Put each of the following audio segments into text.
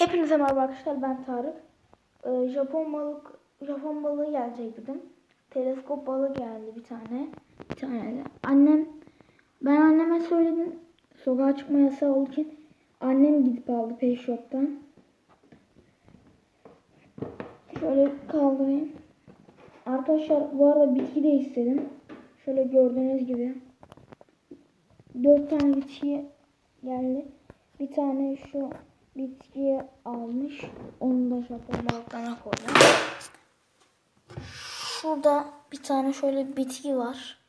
Hepinize merhaba arkadaşlar ben Tarık. Ee, Japon balık Japon balığı gelecek dedim. Teleskop balığı geldi bir tane. Bir tane de. Annem ben anneme söyledim. Sokağa çıkma yasağı olduğu için annem gidip aldı pet shop'tan. Şöyle kaldırayım. Arkadaşlar bu arada bitki de istedim. Şöyle gördüğünüz gibi. Dört tane bitki geldi. Bir tane şu bitkiyi almış. Onu da Japon balıklarına koydum. Şurada bir tane şöyle bitki var.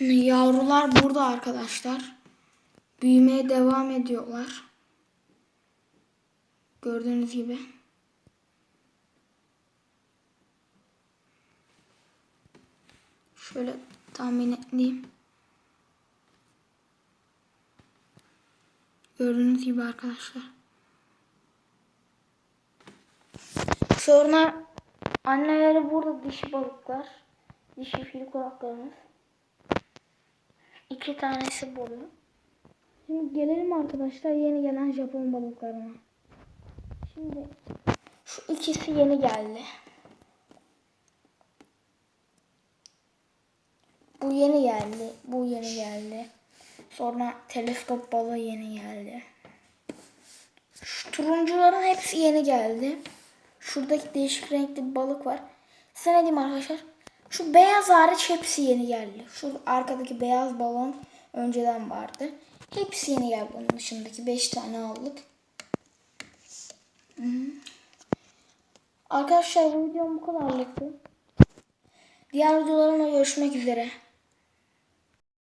Yavrular burada arkadaşlar. Büyümeye devam ediyorlar. Gördüğünüz gibi. Şöyle tahmin edeyim. Gördüğünüz gibi arkadaşlar. Sonra anneleri burada dişi balıklar. Dişi fil kulaklarımız. İki tanesi burada. Şimdi gelelim arkadaşlar yeni gelen Japon balıklarına. Şimdi şu ikisi yeni geldi. Bu yeni geldi. Bu yeni geldi. Sonra teleskop balığı yeni geldi. Şu turuncuların hepsi yeni geldi. Şuradaki değişik renkli balık var. Size ne diyeyim arkadaşlar? Şu beyaz hariç hepsi yeni geldi. Şu arkadaki beyaz balon önceden vardı. Hepsi yeni geldi. Bunun dışındaki 5 tane aldık. Arkadaşlar bu videom bu kadarlıktı. Diğer videolarımla görüşmek üzere.